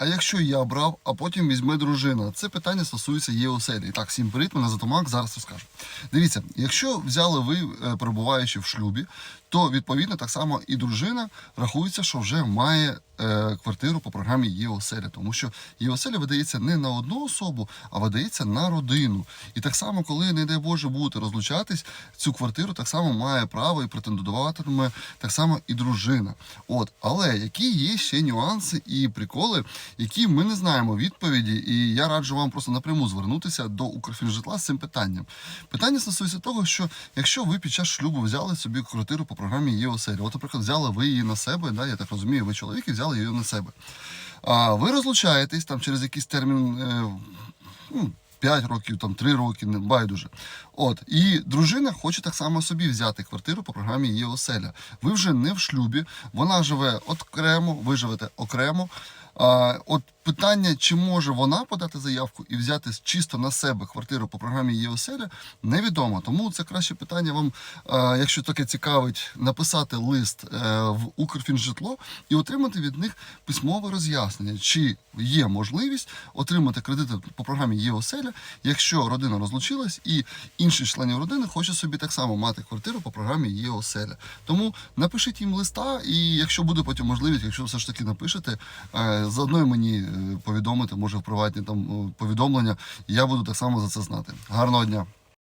А якщо я брав, а потім візьме дружина, це питання стосується є оселі. Так, всім привіт, мене Затомак, зараз розкажу. Дивіться, якщо взяли ви, е, перебуваючи в шлюбі, то відповідно так само і дружина рахується, що вже має е, квартиру по програмі «Є оселя», тому що «Є оселя» видається не на одну особу, а видається на родину. І так само, коли, не дай Боже, будете розлучатись, цю квартиру так само має право і претендуватиме так само і дружина. От, але які є ще нюанси і приколи, які ми не знаємо відповіді, і я раджу вам просто напряму звернутися до Укрфінжитла з цим питанням. Питання стосується того, що якщо ви під час шлюбу взяли собі квартиру по програмі «Є оселя», от, наприклад, взяли ви її на себе, да, я так розумію, ви чоловік і взяли її на себе. А ви розлучаєтесь там через якийсь термін. Е, ну, 5 років, там 3 роки, не байдуже. От і дружина хоче так само собі взяти квартиру по програмі «Є оселя». Ви вже не в шлюбі, вона живе окремо, ви живете окремо. От питання, чи може вона подати заявку і взяти чисто на себе квартиру по програмі «Є оселя», невідомо. Тому це краще питання вам, якщо таке цікавить, написати лист е, в Укрфінжитло і отримати від них письмове роз'яснення, чи є можливість отримати кредити по програмі «Є оселя», якщо родина розлучилась і інший з членів родини хоче собі так само мати квартиру по програмі «Є оселя». Тому напишіть їм листа, і якщо буде потім можливість, якщо все ж таки напишете, е, заодно мені е, повідомити, може в приватні там е, повідомлення, і я буду так само за це знати. Гарного дня!